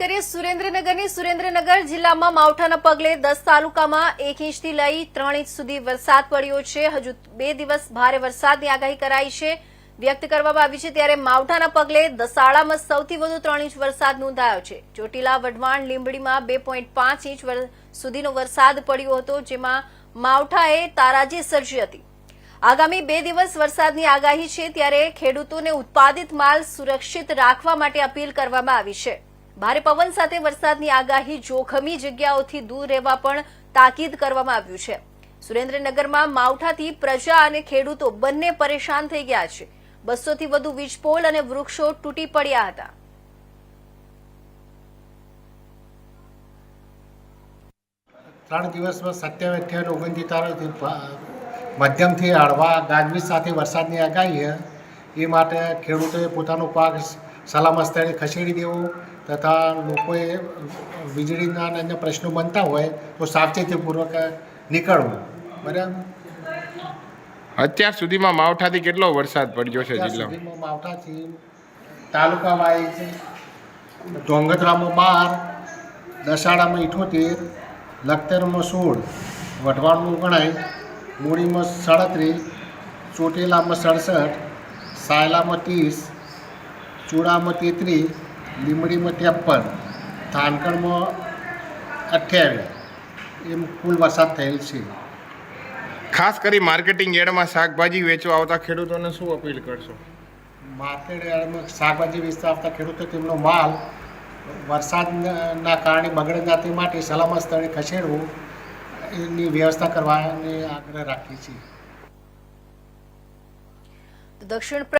કરીએ સુરેન્દ્રનગરની સુરેન્દ્રનગર જિલ્લામાં માવઠાના પગલે દસ તાલુકામાં એક ઇંચથી લઈ ત્રણ ઇંચ સુધી વરસાદ પડ્યો છે. હજુ બે દિવસ ભારે વરસાદની આગાહી કરાઈ છે. વ્યક્ત કરવામાં આવી છે ત્યારે માવઠાના પગલે દસાડામાં સૌથી વધુ ત્રણ ઇંચ વરસાદ નોંધાયો છે. ચોટીલા, વઢવાણ, લીંબડીમાં બે પાંચ ઇંચ સુધીનો વરસાદ પડ્યો હતો, જેમાં માવઠાએ તારાજી સર્જી હતી. આગામી બે દિવસ વરસાદની આગાહી છે ત્યારે ખેડૂતોને ઉત્પાદિત માલ સુરક્ષિત રાખવા માટે અપીલ કરવામાં આવી છે. ભારે પવન સાથે વરસાદની આગાહી જોખમી જગ્યાઓથી દૂર રહેવા પણ તાકીદ કરવામાં આવ્યું છે. સુરેન્દ્રનગરમાં માવઠાથી પ્રજા અને ખેડૂતો બંને પરેશાન થઈ ગયા છે. બસોથી વધુ વીજપોલ અને વૃક્ષો તૂટી પડ્યા હતા. ત્રણ દિવસમાં સત્યાવીસ અઠ્યાવીસ ઓગણત્રીસ તારીખથી મધ્યમથી હળવા ગાજવીજ સાથે વરસાદની આગાહી એ માટે ખેડૂતોએ પોતાનો પાક સલામત સ્થળે ખસેડી દેવો તથા લોકોએ વીજળીના અને અન્ય પ્રશ્નો બનતા હોય તો સાવચેતીપૂર્વક નીકળવું. બરાબર? અત્યાર સુધીમાં માવઠાથી કેટલો વરસાદ પડ્યો છે જિલ્લામાં? માવઠાથી તાલુકા વાઇઝ ધોંગધરામાં બાર દસાડામાં ઇઠોતેર લખતરમાં સોળ વઢવાણમાં ઓગણાય મૂળીમાં સાડત્રીસ ચોટીલામાં સડસઠ સાયલામાં ત્રીસ ચૂડામાં તેત્રીસ લીમડીમાં ત્રેપન થાનકડમાં અઠ્યાવીસ. એમ કુલ વરસાદ થયેલ છે. ખાસ કરી માર્કેટિંગ યાર્ડમાં શાકભાજી વેચવા આવતા ખેડૂતોને શું અપીલ કરશો? માર્કેટ યાર્ડમાં શાકભાજી વેચતા આવતા ખેડૂતો તેમનો માલ વરસાદના કારણે બગડે ના તે માટે સલામત સ્થળે ખસેડવું એની વ્યવસ્થા કરવાની આગ્રહ રાખીએ છીએ દક્ષિણ